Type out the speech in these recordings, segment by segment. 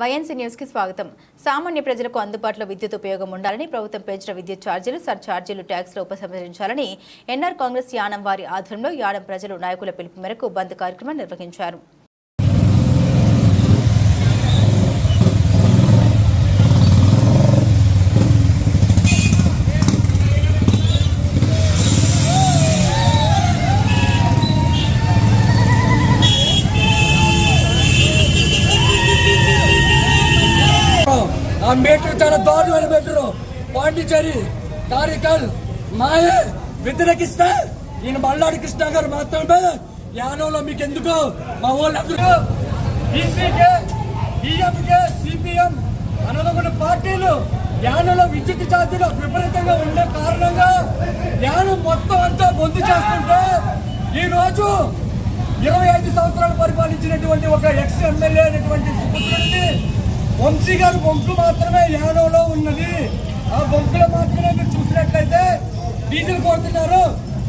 YNC న్యూస్కి స్వాగతం. సామాన్య ప్రజలకు అందుబాటులో విద్యుత్ ఉపయోగం ఉండాలని ప్రభుత్వం పెంచిన విద్యుత్ ఛార్జీలు సర్ ఛార్జీలు ట్యాక్స్లో ఉపసంహరించాలని ఎన్ఆర్ కాంగ్రెస్ యానం వారి ఆధ్వర్యంలో యానం ప్రజలు నాయకుల పిలుపు మేరకు బంద్ కార్యక్రమం నిర్వహించారు. చాలా దారుణమైన మీటర్ పాండిచేరి కారికల్ మాయే వ్యతిరేకిస్తే ఈయన మల్లాడి కృష్ణ గారు మాత్రమే యానంలో మీకు ఎందుకు మా వాళ్ళందరూ బీసీకే డిఎంకే సిపిఎం అనదొకటి పార్టీలు యానంలో విద్యుత్ ఛార్జీలు విపరీతంగా ఉండే కారణంగా యానం మొత్తం అంతా బొందు చేస్తుంటే ఈ రోజు ఇరవై ఐదు సంవత్సరాలు పరిపాలించినటువంటి ఒక ఎక్స్ ఎమ్మెల్యే అయినటువంటి సుపుత్రుడిని వంశీ గారి బొంకు మాత్రమే యాదవ్లో ఉన్నది. ఆ బొంకులో మాత్రమే మీరు చూసినట్లయితే డీజిల్ కోరుతున్నారు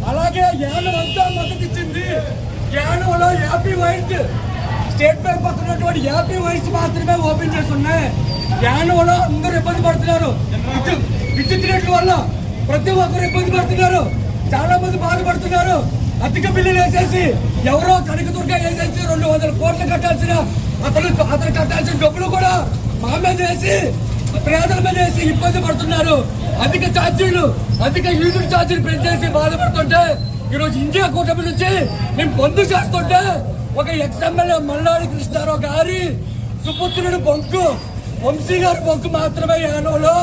అలాగే యాదవ్ అంతా మద్దతు ఇచ్చింది. యాపీ వైట్ స్టేట్ బ్యాంక్ పక్కన ఉన్నటువంటి యాపీ వైట్స్ మాత్రమే ఓపెన్ చేస్తున్నాయి. యాదవ్లో అందరూ ఇబ్బంది పడుతున్నారు. విద్యుత్ విద్యుత్ రేట్ల వల్ల ప్రతి ఒక్కరు ఇబ్బంది పడుతున్నారు. చాలా మంది బాధపడుతున్నారు. అధిక బిల్లులు వేసేసి ఎవరో కనకదుర్గ వేసేసి రెండు వందల కోట్లు కట్టాల్సిన అతను అతను కట్టాల్సిన డబ్బులు కూడా మా మీద వేసి పేదల మీద వేసి ఇబ్బంది పడుతున్నారు. అధిక ఛార్జీలు అధిక యూనిట్ ఛార్జీలు పెంచేసి బాధపడుతుంటే ఈరోజు ఇండియా కూటమి నుంచి మేము బంధు చేస్తుంటే ఒక ఎక్స్ మల్లాడి కృష్ణారావు గారి సుపుత్రుడు బొంకు వంశీ గారి బొంకు మాత్రమే యానంలో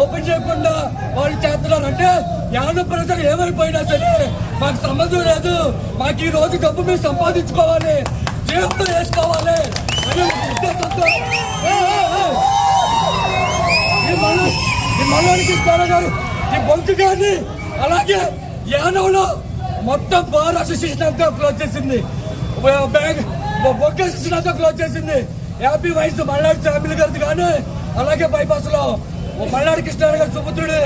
ఓపెన్ చేయకుండా వాళ్ళు చేస్తున్నారు అంటే యానం ప్రజలు ఏమైపోయినా సరే మాకు సంబంధం లేదు. మాకు ఈ రోజు డబ్బు మేము సంపాదించుకోవాలి. జీవితం వేసుకోవాలి. మల్లానికి గారు ఈ బొంకు గారిని అలాగే యానంలో మొత్తం బార్ అసోసియేషన్ అంతా క్లోజ్ చేసింది బ- బ్యాంక్ బొక్క అసోసియేషన్ అంతా క్లోజ్ చేసింది హ్యాపీ వైస్ మల్లాడి ఫ్యామిలీ గారిది కానీ అలాగే బైపాస్లో మల్లాడి కృష్ణ గారి సుపుత్రుడి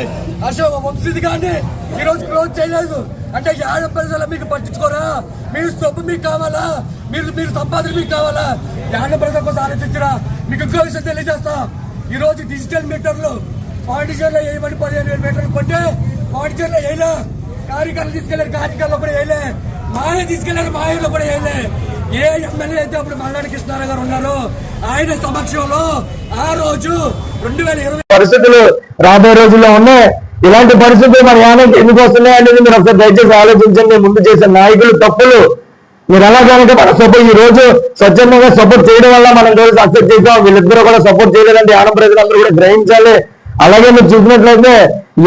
అశోక్ వంశీది కానీ ఈరోజు క్లోజ్ చేయలేదు. అంటే యాడ ప్రజలు మీకు పట్టించుకోరా? మీరు సొప్పు మీకు కావాలా? మీరు మీరు సంపాదన మీకు కావాలా? యాడ ప్రజల కోసం ఆలోచించరా. మీకు ఇంకో విషయం తెలియజేస్తా. ఈ రోజు డిజిటల్ మీటర్లు పాండిచేరిలో వేయమని పదిహేను వేల మీటర్లు కొంటే పాండిచేరిలో వేయలే కార్యకర్తలు తీసుకెళ్ళారు కార్యకర్తలు కూడా వేయలే మాయ తీసుకెళ్ళారు మాయలో కూడా వేయలే ఏ ఎమ్మెల్యే అయితే అప్పుడు మల్లాడి కృష్ణారావు గారు ఉన్నారో ఆయన సమక్షంలో ఆ రోజు రెండు వేల ఇరవై పరిస్థితులు రాబోయే రోజుల్లో ఉన్నాయి. ఇలాంటి పరిస్థితులు మన యానకి ఎందుకు వస్తున్నాయి అనేది మీరు ఒకసారి దయచేసి ఆలోచించండి. ముందు చేసే నాయకులు తప్పులు మీరు ఎలా కనుక మన సపోర్ట్ ఈ రోజు స్వచ్ఛందంగా సపోర్ట్ చేయడం వల్ల మనం రోజు సక్సెస్ చేసాం వీళ్ళిద్దరూ కూడా సపోర్ట్ చేయలేదంటే యానం ప్రజలందరూ కూడా గ్రహించాలి. అలాగే మీరు చూసినట్లయితే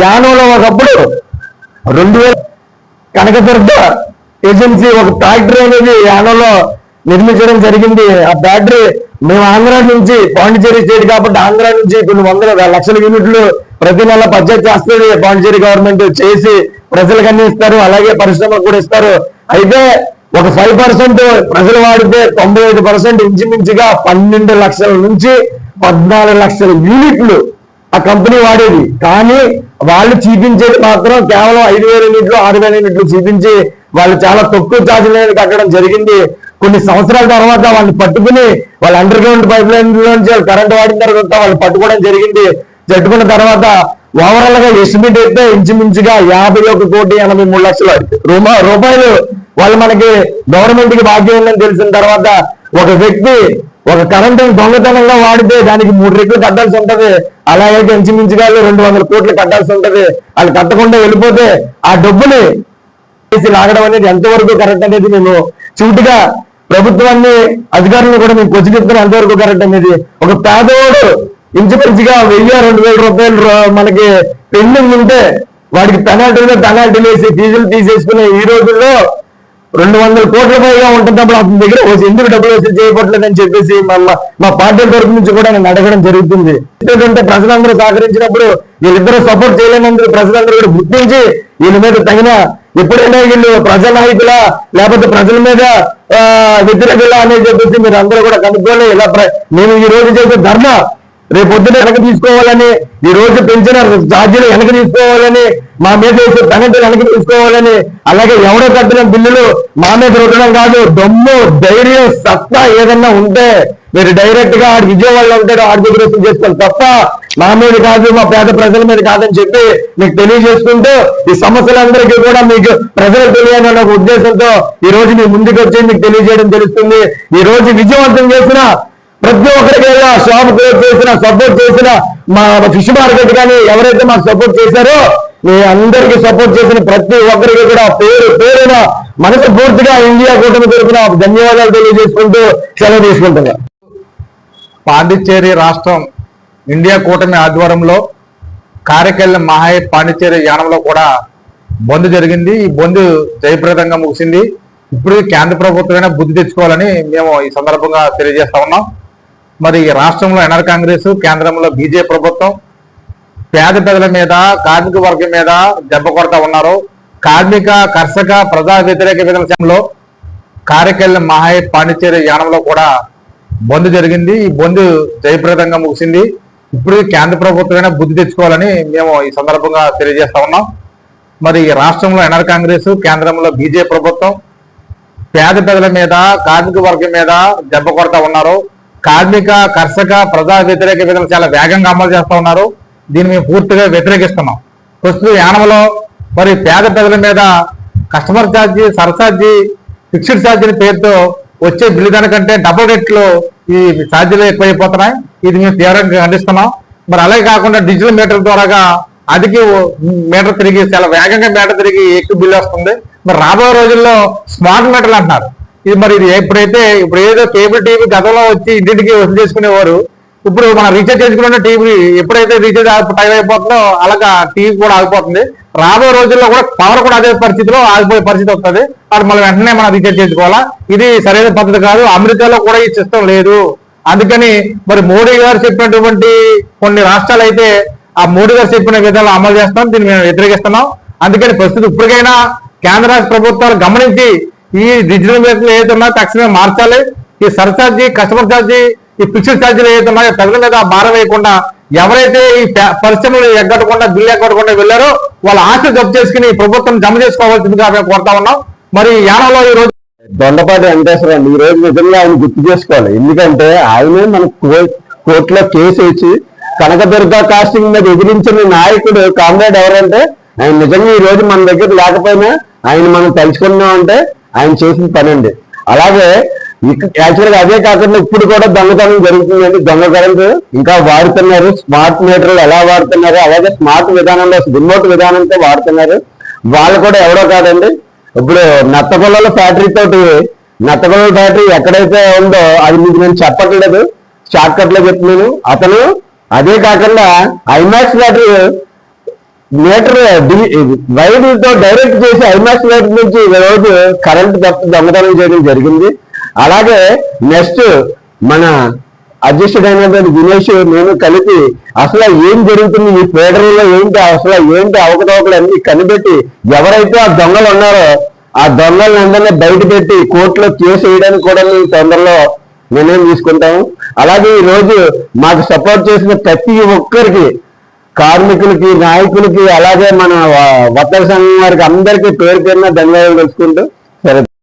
యానంలో ఒకప్పుడు రెండు వేల కనకదుర్గ ఏజెన్సీ ఒక ఫ్యాక్టరీ అనేది యానంలో నిర్మించడం జరిగింది. ఆ ఫ్యాక్టరీ మేము ఆంధ్ర నుంచి పాండిచేరి స్టేట్ కాబట్టి ఆంధ్ర నుంచి కొన్ని వందల లక్షల యూనిట్లు ప్రతి నెల బడ్జెట్ చేస్తుంది. పాండిచేరి గవర్నమెంట్ చేసి ప్రజలకు అన్ని ఇస్తారు. అలాగే పరిశ్రమలు కూడా ఇస్తారు. అయితే ఒక ఫైవ్ పర్సెంట్ ప్రజలు వాడితే తొంభై ఐదు పర్సెంట్ ఇంచుమించుగా పన్నెండు లక్షల నుంచి పద్నాలుగు లక్షల యూనిట్లు ఆ కంపెనీ వాడేది. కానీ వాళ్ళు చూపించేది మాత్రం కేవలం ఐదు వేల యూనిట్లు ఆరు వేల యూనిట్లు చూపించి వాళ్ళు చాలా తక్కువ ఛార్జీలు అనేది కట్టడం జరిగింది. కొన్ని సంవత్సరాల తర్వాత వాళ్ళని పట్టుకుని వాళ్ళ అండర్ గ్రౌండ్ పైప్ లైన్ నుంచి కరెంట్ వాడిన తర్వాత వాళ్ళు పట్టుకోవడం జరిగింది. జట్టుకున్న తర్వాత ఓవరాల్గా ఎస్టిమేట్ అయితే ఇంచుమించుగా యాభై ఒక కోటి ఎనభై మూడు లక్షల రూమా- రూపాయలు వాళ్ళు మనకి గవర్నమెంట్కి భాగ్యం ఉందని తెలిసిన తర్వాత ఒక వ్యక్తి ఒక కరెంట్ దొంగతనంగా వాడితే దానికి మూడు రెట్లు కట్టాల్సి ఉంటది అలాగే ఇంచుమించుగా రెండు వందల కోట్లు కట్టాల్సి ఉంటది. వాళ్ళు కట్టకుండా వెళ్ళిపోతే ఆ డబ్బుని చేసి లాగడం అనేది ఎంతవరకు కరెక్ట్ అనేది మేము చూటుగా ప్రభుత్వాన్ని అధికారులను కూడా మేము కొచ్చిగిస్తున్న ఎంతవరకు కరెక్ట్ అనేది. ఒక పేదవాడు ఇంచుమించుగా వెయ్యి రెండు వేల రూపాయలు మనకి పెండింగ్ ఉంటే వాడికి పెనాల్టీలో పెనాల్టీలు వేసి ఫీజులు తీసేసుకునే ఈ రోజుల్లో రెండు వందల కోట్ల పైగా ఉంటున్నప్పుడు అతని దగ్గర. ఎందుకు డబ్బులు వసూలు చేయబట్లేదని చెప్పేసి మా మా పార్టీ తరపు నుంచి కూడా నేను అడగడం జరుగుతుంది. ఎందుకంటే ప్రజలందరూ సహకరించినప్పుడు వీళ్ళిద్దరూ సపోర్ట్ చేయలేనందుకు ప్రజలందరూ కూడా గుర్తించి వీళ్ళ మీద తగిన ఎప్పుడైనా వీళ్ళు ప్రజల నాయకుల లేకపోతే ప్రజల మీద ఆ, వ్యతిరేకులా అనేది చెప్పేసి మీరు అందరూ కూడా కనుక్కోలే ఇలా ప్ర- నేను ఈ రోజు చేసే ధర్మ రేపు పొద్దున వెనక తీసుకోవాలని ఈ రోజు పెంచిన ఛార్జీలు వెనక తీసుకోవాలని మా మీద వేసే పెనల్టీలు వెనక తీసుకోవాలని అలాగే ఎవడో కట్టిన బిల్లులు మా మీద రుద్దడం కాదు దమ్ము ధైర్యం సత్తా ఏదన్నా ఉంటే మీరు డైరెక్ట్గా ఆడు విజయవాడలో ఉంటాడు ఆడి దగ్గర చేసుకోవాలి. తప్ప మా మీద కాదు మా పేద ప్రజల మీద కాదని చెప్పి మీకు తెలియజేసుకుంటూ ఈ సమస్యలందరికీ కూడా మీకు ప్రజలు తెలియని ఒక ఉద్దేశంతో ఈ రోజు మీ ముందుకు వచ్చి మీకు తెలియజేయడం తెలుస్తుంది. ఈ రోజు విజయవంతం చేసిన ప్రతి ఒక్కరికి షాప్ క్లోజ్ చేసిన సపోర్ట్ చేసిన మా ఫిష్ మార్కెట్ కానీ ఎవరైతే మాకు సపోర్ట్ చేశారో మీ అందరికీ సపోర్ట్ చేసిన ప్రతి ఒక్కరికి కూడా పేరు పేరున మనసు పూర్తిగా ఇండియా కూటమి తరఫున ధన్యవాదాలు తెలియజేసుకుంటూ సెలవు తీసుకుంటున్నా. పాండిచ్చేరి రాష్ట్రం ఇండియా కూటమి ఆధ్వర్యంలో కారకెళ్ళ మహాయ్ పాండిచ్చేరి యానంలో కూడా బంద్ జరిగింది. ఈ బంద్ జయప్రదంగా ముగిసింది. ఇప్పుడు కేంద్ర ప్రభుత్వమైనా బుద్ధి తెచ్చుకోవాలని మేము ఈ సందర్భంగా తెలియజేస్తా ఉన్నాం. మరి ఈ రాష్ట్రంలో ఎన్ఆర్ కాంగ్రెస్ కేంద్రంలో బీజేపీ ప్రభుత్వం పేద పెదల మీద కార్మిక వర్గం మీద దెబ్బ కొడతా ఉన్నారు. కార్మిక కర్షక ప్రజా వ్యతిరేక విధానంలో కారెకెళ్ళ మహాయ్ పాండిచ్చేరి యానంలో కూడా బంద్ జరిగింది. ఈ బంద్ జయప్రదంగా ముగిసింది. ఇప్పుడు కేంద్ర ప్రభుత్వమైనా బుద్ధి తెచ్చుకోవాలని మేము ఈ సందర్భంగా తెలియజేస్తా ఉన్నాం. మరి ఈ రాష్ట్రంలో ఎన్ఆర్ కాంగ్రెస్ కేంద్రంలో బీజేపీ ప్రభుత్వం పేద పెదల మీద కార్మిక వర్గం మీద దెబ్బ కొడతా ఉన్నారు. కార్మిక కర్షక ప్రజా వ్యతిరేక విధులు చాలా వేగంగా అమలు చేస్తూ ఉన్నారు. దీన్ని మేము పూర్తిగా వ్యతిరేకిస్తున్నాం. ప్రస్తుతం యానంలో మరి పేద ప్రజల మీద కస్టమర్ ఛార్జీ సరఛార్జీ ఫిక్స్డ్ ఛార్జీల పేరుతో వచ్చే బిల్లు దానికంటే డబుల్ రేట్లు ఈ ఛార్జీలు ఎక్కువైపోతున్నాయి. ఇది మేము తీవ్రంగా ఖండిస్తున్నాం. మరి అలాగే కాకుండా డిజిటల్ మీటర్ ద్వారాగా అధిక మీటర్ తిరిగి చాలా వేగంగా మీటర్ తిరిగి ఎక్కువ బిల్లు వస్తుంది. మరి రాబోయే రోజుల్లో స్మార్ట్ మీటర్లు అంటున్నారు. ఇది మరి ఇది ఎప్పుడైతే ఇప్పుడు ఏదో కేబుల్ టీవీ గతంలో వచ్చి ఇంటింటికి వసూలు చేసుకునేవారు ఇప్పుడు మనం రీఛార్జ్ చేసుకున్న టీవీ ఎప్పుడైతే రీఛార్జ్ టైం అయిపోతుందో అలాగా టీవీ కూడా ఆగిపోతుంది. రాబోయే రోజుల్లో కూడా పవర్ కూడా అదే పరిస్థితిలో ఆగిపోయే పరిస్థితి వస్తుంది. అది మనం వెంటనే మనం రీఛార్జ్ చేసుకోవాలా? ఇది సరైన పద్ధతి కాదు. అమెరికాలో కూడా ఈ సిస్టమ్ లేదు. అందుకని మరి మోడీ గారు చెప్పినటువంటి కొన్ని రాష్ట్రాలు అయితే ఆ మోడీ గారు చెప్పిన విధాలు అమలు చేస్తాం దీన్ని మేము వ్యతిరేకిస్తున్నాం. అందుకని ప్రస్తుతం ఇప్పటికైనా కేంద్ర రాష్ట్ర ప్రభుత్వాలు గమనించి ఈ డిజిటల్ మీటర్లు ఏదైతే తక్షణమే మార్చాలి. ఈ సర్ఛార్జీ కస్టమర్ ఛార్జీ ఈ ఫిక్స్డ్ ఛార్జీలు ఏదైతే ప్రజల మీద భారం వేయకుండా ఎవరైతే ఈ పరిశ్రమలు ఎగ్గట్టకుండా బిల్లు ఎగ్గట్టకుండా వెళ్ళారో వాళ్ళ ఆశ జప్తు చేసుకుని ప్రభుత్వం జమ చేసుకోవాల్సిందిగా మేము కోరుతా ఉన్నాం. మరి యానాలో ఈ రోజు దొండపాటి వెంకటేశ్వర అండి ఈ రోజు నిజంగా ఆయన గుర్తు చేసుకోవాలి. ఎందుకంటే ఆయనే మన కోర్టులో కేసు వేసి కనకదుర్గ కాస్టింగ్ మీద ఎదిరించిన నాయకుడు కామ్రేడ్ ఎవరంటే ఆయన నిజంగా ఈ రోజు మన దగ్గర లేకపోయినా ఆయన మనం తలుచుకున్నాం ఆయన చేసిన పని అండి అలాగే యాక్చువల్గా అదే కాకుండా ఇప్పుడు కూడా దొంగతనం జరుగుతుందండి. దొంగ కరెంట్ ఇంకా వాడుతున్నారు. స్మార్ట్ మీటర్లు ఎలా వాడుతున్నారు అలాగే స్మార్ట్ విధానంలో రిమోట్ విధానంతో వాడుతున్నారు. వాళ్ళు కూడా ఎవరో కాదండి. ఇప్పుడు నత్తగొల్లల ఫ్యాక్టరీ తోటి నత్తగొల్ల ఫ్యాక్టరీ ఎక్కడైతే ఉందో అది మీకు నేను చెప్పట్లేదు. షార్ట్ కట్లో చెప్తున్నాను. అతను అదే కాకుండా ఐమాక్స్ ఫ్యాక్టరీ మీటర్ వైర్తో డైరెక్ట్ చేసి ఐమాక్స్ వైర్ నుంచి ఈ రోజు కరెంట్ దొంగతనం చేయడం జరిగింది. అలాగే నెక్స్ట్ మన అధ్యక్షుడైనటువంటి దినేష్ నేను కలిపి అసలు ఏం జరుగుతుంది ఈ ఫెడరల్లో ఏంటి అసలు ఏంటి అవకతవకలు అన్ని కనిపెట్టి ఎవరైతే ఆ దొంగలు ఉన్నారో ఆ దొంగలను అందరినీ బయట పెట్టి కోర్టులో కేసు వేయడానికి కూడా మేము తొందరలో నిర్ణయం తీసుకుంటాము. అలాగే ఈ రోజు మాకు సపోర్ట్ చేసిన ప్రతి ఒక్కరికి కార్మికులకి నాయకులకి అలాగే మన వ- వర్తక సంఘం వారికి అందరికీ పేరు పేరున ధన్యవాదాలు తెలుసుకుంటూ